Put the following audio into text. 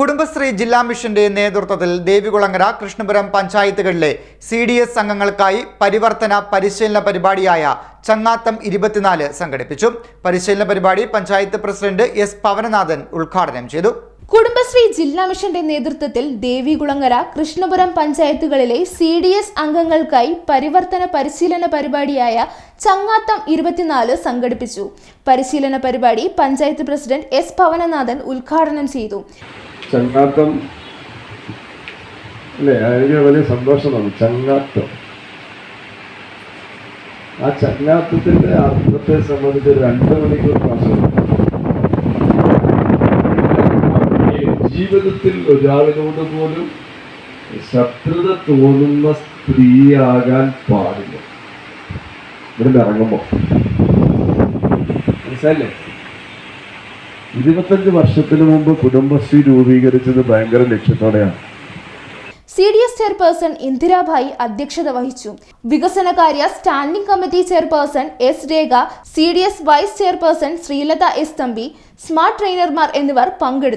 കുടുംബശ്രീ ജില്ലാ മിഷന്റെ നേതൃത്വത്തിൽ ദേവികുളങ്ങര കൃഷ്ണപുരം പഞ്ചായത്തുകളിലെ സി ഡി എസ് അംഗങ്ങൾക്കായി പരിവർത്തന പരിശീലന പരിപാടിയായ ചങ്ങാത്തം ഇരുപത്തിനാല് സംഘടിപ്പിച്ചു. പരിശീലന പരിപാടി പഞ്ചായത്ത് പ്രസിഡന്റ് എസ് പവനനാഥൻ ഉദ്ഘാടനം ചെയ്തു. കുടുംബശ്രീ ജില്ലാ മിഷന്റെ നേതൃത്വത്തിൽ ദേവികുളങ്ങര കൃഷ്ണപുരം പഞ്ചായത്തുകളിലെ സി ഡി എസ് അംഗങ്ങൾക്കായി പരിവർത്തന പരിശീലന പരിപാടിയായ ചങ്ങാത്തം ഇരുപത്തിനാല് സംഘടിപ്പിച്ചു. പരിശീലന പരിപാടി പഞ്ചായത്ത് പ്രസിഡന്റ് എസ് പവനനാഥൻ ഉദ്ഘാടനം ചെയ്തു. ചങ്ങാത്തം. അല്ലേ? എനിക്ക് വലിയ സന്തോഷമാണ്. ചങ്ങാത്തം. ആ ചങ്ങാത്തത്തിന്റെ അർത്ഥത്തെ സംബന്ധിച്ച് രണ്ട് മണിക്കൂർ പ്രാവശ്യം ജീവിതത്തിൽ ഒരാളിനോട് പോലും ശത്രുത തോന്നുന്ന സ്ത്രീയാകാൻ പാടില്ല. ഇവിടുന്ന് ഇറങ്ങുമ്പോ. മനസ്സിലല്ലേ ഇരുപത്തഞ്ച് വർഷത്തിന് മുമ്പ് കുടുംബശ്രീ രൂപീകരിച്ചത് ഭയങ്കര ലക്ഷ്യത്തോടെയാണ്. C D S chairperson Indirabhai അധ്യക്ഷത വഹിച്ചു. വികസനകാര്യ standing committee chairperson S Rekha C D S vice chairperson Sreelatha S Thampi smart ട്രെയിനർമാർ എന്നിവർ പങ്കെടുത്തു.